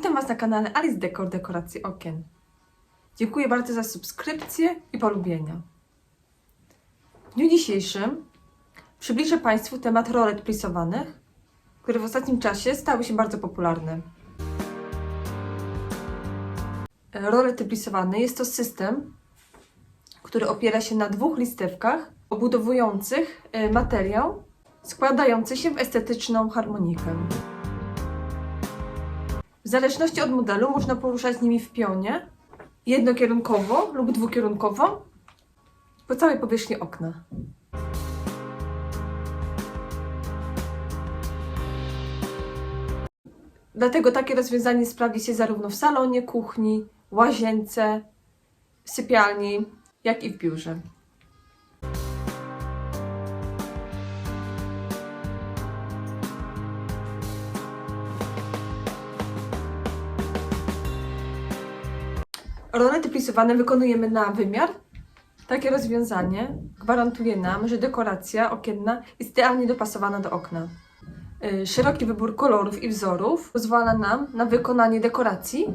Witam Was na kanale Alice Decor Dekoracji Okien. Dziękuję bardzo za subskrypcję i polubienia. W dniu dzisiejszym przybliżę Państwu temat rolet plisowanych, które w ostatnim czasie stały się bardzo popularne. Rolety plisowane jest to system, który opiera się na dwóch listewkach obudowujących e, materiał składający się w estetyczną harmonikę. W zależności od modelu można poruszać nimi w pionie jednokierunkowo lub dwukierunkowo po całej powierzchni okna. Dlatego takie rozwiązanie sprawdzi się zarówno w salonie, kuchni, łazience, sypialni, jak i w biurze. Rolety plisowane wykonujemy na wymiar. Takie rozwiązanie gwarantuje nam, że dekoracja okienna jest idealnie dopasowana do okna. Y, Szeroki wybór kolorów i wzorów pozwala nam na wykonanie dekoracji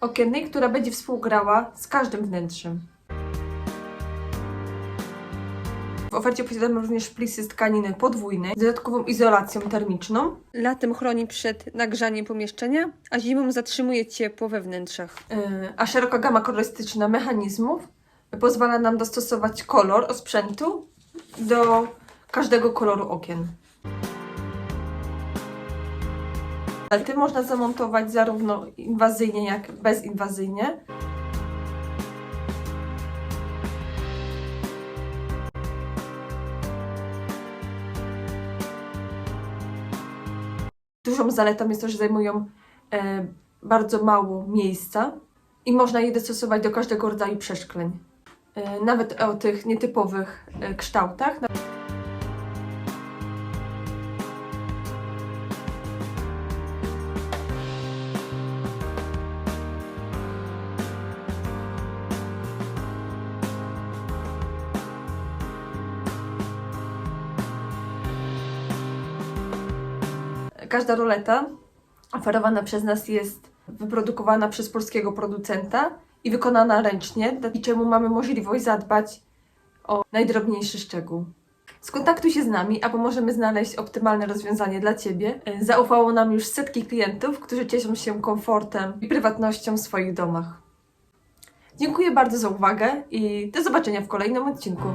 okiennej, która będzie współgrała z każdym wnętrzem. W ofercie posiadamy również plisy z tkaniny podwójnej z dodatkową izolacją termiczną. Latem chroni przed nagrzaniem pomieszczenia, a zimą zatrzymuje ciepło we wnętrzach. Yy, A szeroka gama kolorystyczna mechanizmów pozwala nam dostosować kolor osprzętu do każdego koloru okien. Felty można zamontować zarówno inwazyjnie, jak bezinwazyjnie. Dużą zaletą jest to, że zajmują e, bardzo mało miejsca i można je dostosować do każdego rodzaju przeszkleń. E, nawet o tych nietypowych e, kształtach. Każda roleta oferowana przez nas jest wyprodukowana przez polskiego producenta i wykonana ręcznie, dzięki czemu mamy możliwość zadbać o najdrobniejszy szczegół. Skontaktuj się z nami, a pomożemy znaleźć optymalne rozwiązanie dla Ciebie. Zaufało nam już setki klientów, którzy cieszą się komfortem i prywatnością w swoich domach. Dziękuję bardzo za uwagę i do zobaczenia w kolejnym odcinku.